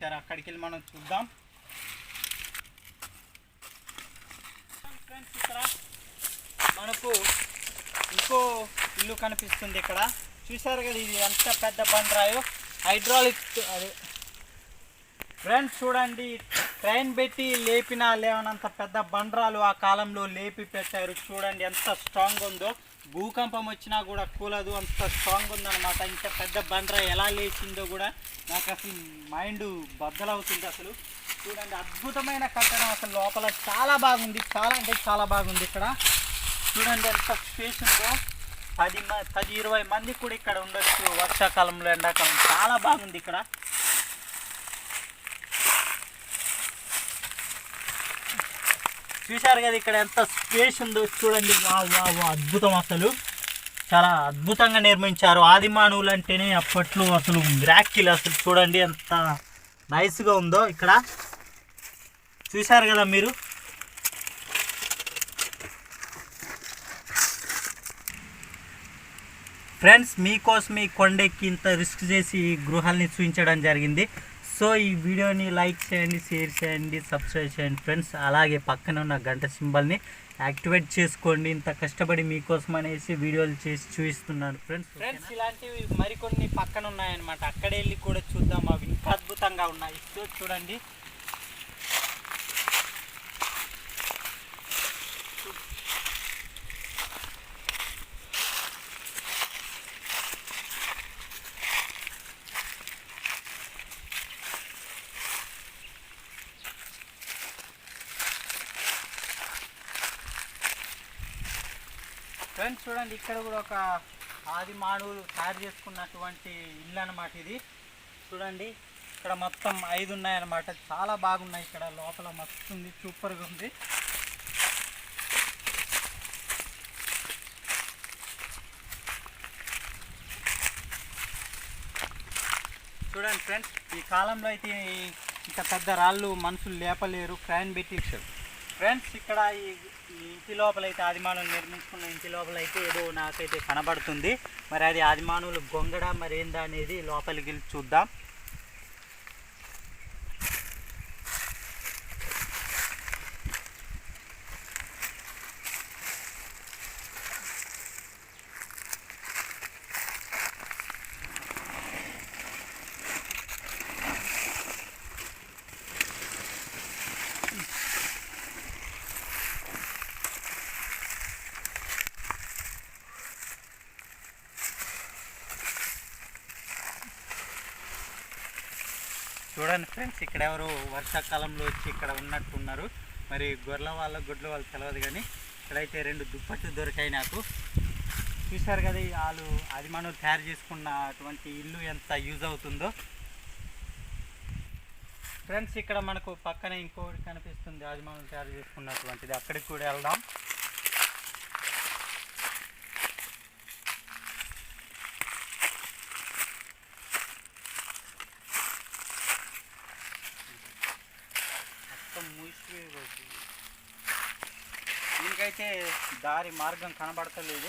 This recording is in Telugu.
సరే అక్కడికి వెళ్ళి మనం చూద్దాం. ఫ్రెండ్స్ ఇక్కడ మనకు ఇంకో ఇల్లు కనిపిస్తుంది ఇక్కడ. చూసారు కదా ఇది ఎంత పెద్ద బండరాయో? హైడ్రాలిక్ అదే ఫ్రెండ్స్ చూడండి ట్రైన్ పెట్టి లేపినా లేవనంత పెద్ద బండరాలు ఆ కాలంలో లేపి పెట్టారు చూడండి ఎంత స్ట్రాంగ్ ఉందో. భూకంపం వచ్చినా కూడా కూలదు అంత స్ట్రాంగ్ ఉందన్నమాట. ఇంత పెద్ద బండరా ఎలా లేచిందో కూడా నాకు అసలు మైండ్ బద్దలవుతుంది అసలు. చూడండి అద్భుతమైన కట్టడం అసలు లోపల. చాలా బాగుంది చాలా అంటే చాలా బాగుంది ఇక్కడ. చూడండి ఎంత స్పేస్ ఉందో. పది పది ఇరవై మంది కూడా ఇక్కడ ఉండొచ్చు వర్షాకాలంలో ఎండాకాలం. చాలా బాగుంది ఇక్కడ. చూశారు కదా ఇక్కడ ఎంత స్పేస్ ఉందో చూడండి. వా వా వా అద్భుతం అసలు. చాలా అద్భుతంగా నిర్మించారు. ఆదిమానవులు అంటేనే అప్పట్లో అసలు మిరాకిల్ అసలు. చూడండి ఎంత నైస్గా ఉందో ఇక్కడ. చూశారు కదా మీరు? ఫ్రెండ్స్ మీకోసం ఈ కొండెక్కి ఇంత రిస్క్ చేసి ఈ గృహాల్ని చూపించడం జరిగింది. సో ఈ వీడియోని లైక్ చేయండి షేర్ చేయండి సబ్స్క్రైబ్ చేయండి. ఫ్రెండ్స్ అలాగే పక్కన ఉన్న గంట సింబల్ని యాక్టివేట్ చేసుకోండి. ఇంత కష్టపడి మీకోసం అనేసి వీడియోలు చేసి చూపిస్తున్నాను. ఫ్రెండ్స్ ఫ్రెండ్స్ ఇలాంటివి మరికొన్ని పక్కన ఉన్నాయన్నమాట అక్కడ వెళ్ళి కూడా చూద్దాం. అవి ఇంకా అద్భుతంగా ఉన్నాయి. చూడండి. ఫ్రెండ్స్ చూడండి ఇక్కడ కూడా ఒక ఆది మానవులు తయారు చేసుకున్నటువంటి ఇల్లు అనమాట ఇది. చూడండి ఇక్కడ మొత్తం ఐదు ఉన్నాయన్నమాట. చాలా బాగున్నాయి ఇక్కడ. లోపల మస్తు ఉంది సూపర్గా ఉంది. చూడండి ఫ్రెండ్స్ ఈ కాలంలో అయితే ఇంత పెద్ద రాళ్ళు మనుషులు లేపలేరు. క్రాన్ పెట్టి ఫ్రెండ్స్ ఇక్కడ ఈ ఇంటి లోపల అయితే ఆదిమానవులు నిర్మించుకున్న ఇంటి లోపల అయితే ఏదో నాకైతే కనబడుతుంది. మరి అది ఆదిమానవులు గొంగడ మరి ఏందా అనేది లోపలికి చూద్దాం. చూడండి ఫ్రెండ్స్ ఇక్కడ ఎవరు వర్షాకాలంలో వచ్చి ఇక్కడ ఉన్నట్టున్నారు. మరి గొర్రెల వాళ్ళ గుడ్లు వాళ్ళు తెలియదు కానీ ఇక్కడైతే రెండు దుప్పట్లు దొరికాయి నాకు. చూశారు కదా వాళ్ళు అది మనం తయారు చేసుకున్న అటువంటి ఇల్లు ఎంత యూజ్ అవుతుందో. ఫ్రెండ్స్ ఇక్కడ మనకు పక్కన ఇంకోటి కనిపిస్తుంది అది మనం తయారు చేసుకున్నటువంటిది. అక్కడికి కూడా వెళ్దాం మొత్తం మూసిపోయి దీనికైతే దారి మార్గం కనబడతలేదు.